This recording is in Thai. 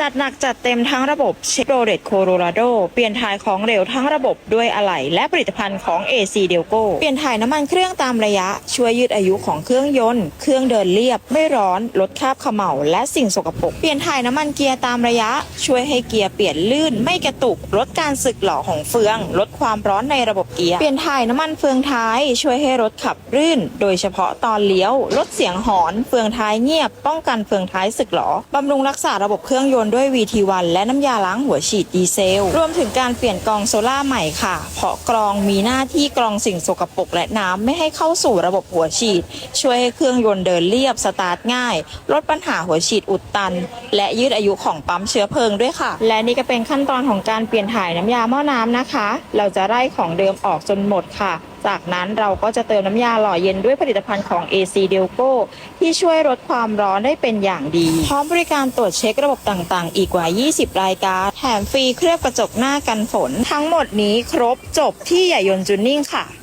จัดหนักจัดเต็มทั้งระบบเชฟโรเลตโคโรราโด เปลี่ยนถ่ายของเหลวทั้งระบบด้วยอะไหล่และผลิตภัณฑ์ของ AC d e l c o เปลี่ยนถ่ายน้ำมันเครื่องตามระยะ ช่วยยืดอายุของเครื่องยนต์ เครื่องเดินเรียบ ไม่ร้อน ลดคราบขม่าและสิ่งสกปรก เปลี่ยนถ่ายน้ำมันเกียร์ตามระยะ ช่วยให้เกียร์เปลี่ยนลื่น ไม่กระตุก ลดการสึกหล่อของเฟือง ลดความร้อนในระบบเกียร์ เปลี่ยนถ่ายน้ำมันเฟืองท้าย ช่วยให้รถขับรื่น โดยเฉพาะตอนเลี้ยว ลดเสียงหอน เฟืองท้ายเงียบ ป้องกันเฟืองท้ายสึกหรอบำรุงรักษาระบบเครื่องยนต์ด้วย VT1 และน้ำยาล้างหัวฉีดดีเซล รวมถึงการเปลี่ยนกรองโซล่าใหม่ค่ะ เพราะกรองมีหน้าที่กรองสิ่งสกปรกและน้ำไม่ให้เข้าสู่ระบบหัวฉีด ช่วยให้เครื่องยนต์เดินเรียบสตาร์ทง่าย ลดปัญหาหัวฉีดอุดตัน และยืดอายุของปั๊มเชื้อเพลิงด้วยค่ะ และนี่ก็เป็นขั้นตอนของการเปลี่ยนถ่ายน้ำยาหม้อน้ำนะคะ เราจะไล่ของเดิมออกจนหมดค่ะ จากนั้นเราก็จะเติมน้ำยาหล่อเย็นด้วยผลิตภัณฑ์ของ AC d e l c o ที่ช่วยลดความร้อนได้เป็นอย่างดี พร้อมบริการตรวจเช็คระบบต่างๆ อีกกว่า 20 รายการ แถมฟรีเคลือบกระจกหน้ากันฝน ทั้งหมดนี้ครบจบที่ใหญ่ยนจูนนิ่งค่ะ